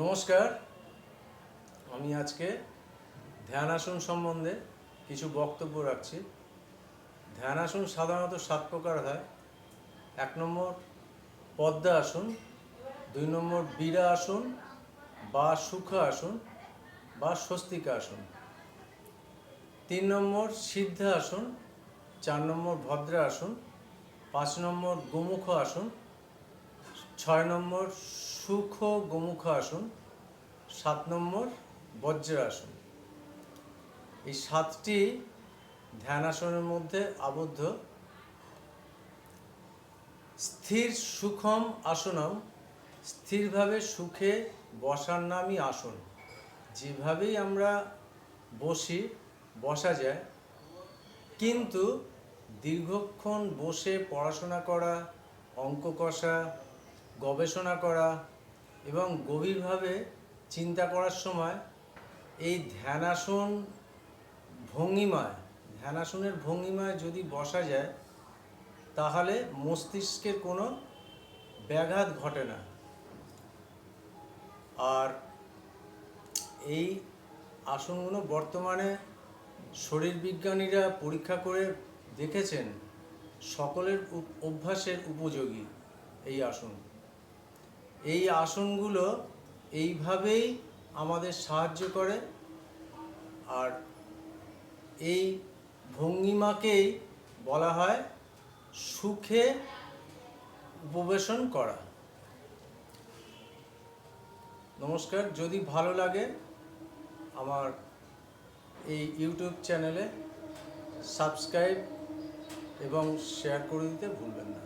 নমস্কার। আমি আজকে ধ্যান আসন সম্বন্ধে কিছু বক্তব্য রাখছি। ধ্যান আসন সাধারণত সাত প্রকার হয়। এক নম্বর পদ্মা আসন দুই নম্বর বীরা আসন বা সুখা আসন বা স্বস্তিকা আসন তিন নম্বর সিদ্ধা আসন চার নম্বর ভদ্রা আসন পাঁচ নম্বর গোমুখ আসন ছয় নম্বর সুখ গোমুখ আসন, সাত নম্বর বজ্র আসন। এই সাতটি ধ্যান আসনের মধ্যে আবদ্ধ। স্থির সুখম আসনম, স্থিরভাবে সুখে বসার নামই আসন। যেভাবেই আমরা বসি, বসা যায়, কিন্তু দীর্ঘক্ষণ বসে পড়াশোনা করা, অঙ্ক কষা গবেষণা করা এবং গভীরভাবে চিন্তা করার সময় এই ধ্যানাসন ভঙ্গিমায়, ধ্যানাসনের ভঙ্গিমায় যদি বসা যায়, তাহলে মস্তিষ্কের কোনো ব্যাঘাত ঘটে না। আর এই আসনগুলো বর্তমানে শরীরবিজ্ঞানীরা পরীক্ষা করে দেখেছেন, সকলের অভ্যাসের উপযোগী এই আসন। এই আসনগুলো এইভাবেই আমাদের সাহায্য করে। আর এই ভঙ্গিমাকেই বলা হয় সুখে উপবেশন করা। নমস্কার, যদি ভালো লাগে আমার এই ইউটিউব চ্যানেলে সাবস্ক্রাইব এবং শেয়ার করে দিতে ভুলবেন না।